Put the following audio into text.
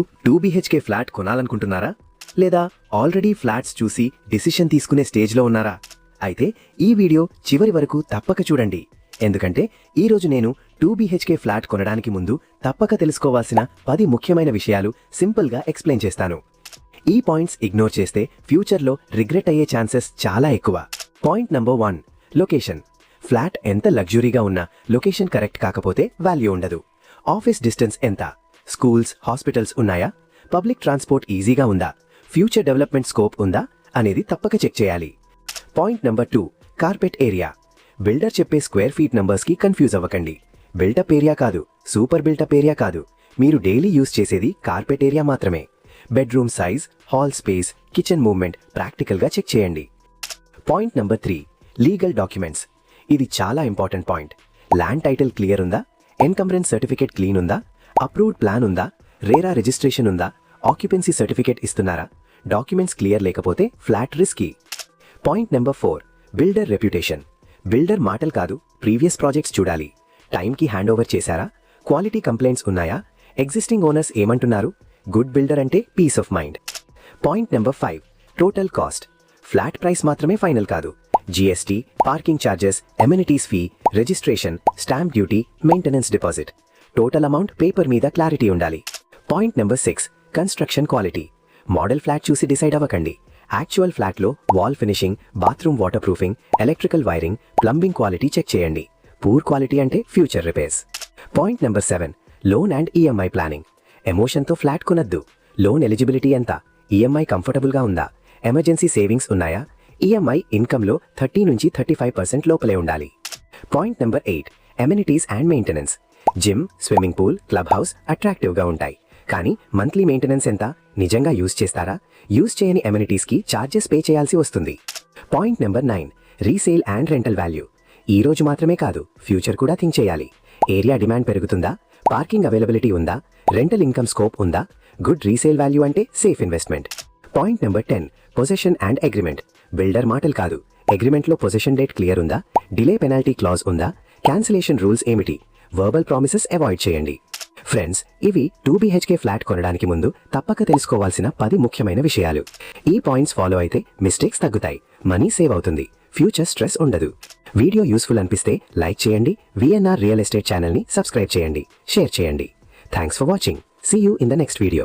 Two BHK flat కొనాలనుకుంటున్నారా? లేదా already flats చూసి decision తీసుకునే స్టేజ్లో ఉన్నారా? అయితే ఈ వీడియో చివరి వరకు తప్పక చూడండి. ఎందుకంటే ఈరోజు నేను టూ బీహెచ్కే ఫ్లాట్ కొనడానికి ముందు తప్పక తెలుసుకోవాల్సిన పది ముఖ్యమైన విషయాలు సింపుల్గా ఎక్స్ప్లెయిన్ చేస్తాను. ఈ పాయింట్స్ ఇగ్నోర్ చేస్తే ఫ్యూచర్లో రిగ్రెట్ అయ్యే ఛాన్సెస్ చాలా ఎక్కువ. Point number one location. Flat ఎంత లగ్జురీగా ఉన్నా లొకేషన్ కరెక్ట్ కాకపోతే వాల్యూ ఉండదు. ఆఫీస్ డిస్టెన్స్ ఎంత? స్కూల్స్ హాస్పిటల్స్ ఉన్నాయా? పబ్లిక్ ట్రాన్స్పోర్ట్ ఈజీగా ఉందా? ఫ్యూచర్ డెవలప్మెంట్ స్కోప్ ఉందా? అనేది తప్పక చెక్ చేయాలి. Point number two carpet area. Builder చెప్పే స్క్వేర్ ఫీట్ నంబర్స్కి కన్ఫ్యూజ్ అవ్వకండి. బిల్టప్ ఏరియా కాదు సూపర్ బిల్టప్ ఏరియా కాదు. మీరు డైలీ యూజ్ చేసేది కార్పెట్ ఏరియా మాత్రమే. Bedroom size hall space kitchen movement ప్రాక్టికల్గా చెక్ చేయండి. Point number three legal documents. ఇది చాలా important point. Land title clear ఉందా? ఎన్కంబరెన్స్ సర్టిఫికేట్ క్లీన్ ఉందా? అప్రూవ్డ్ ప్లాన్ ఉందా? రేరా రిజిస్ట్రేషన్ ఉందా? ఆక్యుపెన్సీ సర్టిఫికేట్ ఇస్తున్నారా? డాక్యుమెంట్స్ క్లియర్ లేకపోతే flat risky point number four builder reputation. Builder మాటలు కాదు ప్రీవియస్ ప్రాజెక్ట్స్ చూడాలి. టైంకి హ్యాండ్ ఓవర్ చేశారా? క్వాలిటీ కంప్లైంట్స్ ఉన్నాయా? ఎగ్జిస్టింగ్ ఓనర్స్ ఏమంటున్నారు? గుడ్ బిల్డర్ అంటే peace of mind point number five total cost flat price మాత్రమే ఫైనల్ కాదు. GST parking charges amenities fee registration stamp duty maintenance deposit total amount paper మీద clarity ఉండాలి. Point number six construction quality model flat చూసి decide అవ్వకండి. Actual ఫ్లాట్లో wall finishing bathroom waterproofing electrical wiring plumbing quality check చేయండి. Poor quality అంటే future repairs point number seven loan and EMI planning ఎమోషన్తో flat కొనద్దు. Loan eligibility ఎంత? EMI కంఫర్టబుల్గా ఉందా? Emergency savings ఉన్నాయా? ఈఎంఐ ఇన్కంలో థర్టీ నుంచి థర్టీ ఫైవ్ పర్సెంట్ లోపలే ఉండాలి. Point number eight amenities and maintenance gym swimming pool clubhouse అట్రాక్టివ్గా ఉంటాయి. కానీ మంత్లీ మెయింటెనెన్స్ ఎంత? నిజంగా యూజ్ చేస్తారా? యూజ్ చేయని ఎమ్యూనిటీస్కి ఛార్జెస్ పే చేయాల్సి వస్తుంది. Point number nine resale and rental value ఈ రోజు మాత్రమే కాదు ఫ్యూచర్ కూడా థింక్ చేయాలి. ఏరియా డిమాండ్ పెరుగుతుందా? పార్కింగ్ అవైలబిలిటీ ఉందా? రెంటల్ ఇన్కమ్ స్కోప్ ఉందా? గుడ్ రీసేల్ వాల్యూ అంటే safe investment point number ten possession and agreement builder మాటలు కాదు. అగ్రిమెంట్లో పొజిషన్ డేట్ క్లియర్ ఉందా? డిలే పెనాల్టీ క్లాజ్ ఉందా? క్యాన్సిలేషన్ రూల్స్ ఏమిటి? వర్బల్ ప్రామిసెస్ అవాయిడ్ చేయండి. ఫ్రెండ్స్ ఇవి టూ బీహెచ్కే ఫ్లాట్ కొనడానికి ముందు తప్పక తెలుసుకోవాల్సిన పది ముఖ్యమైన విషయాలు. ఈ పాయింట్స్ ఫాలో అయితే మిస్టేక్స్ తగ్గుతాయి. మనీ సేవ్ అవుతుంది. ఫ్యూచర్ స్ట్రెస్ ఉండదు. వీడియో యూస్ఫుల్ అనిపిస్తే లైక్ చేయండి. విఎన్ఆర్ రియల్ ఎస్టేట్ ఛానల్ని సబ్స్క్రైబ్ చేయండి. షేర్ చేయండి. Thanks for watching see you in the next video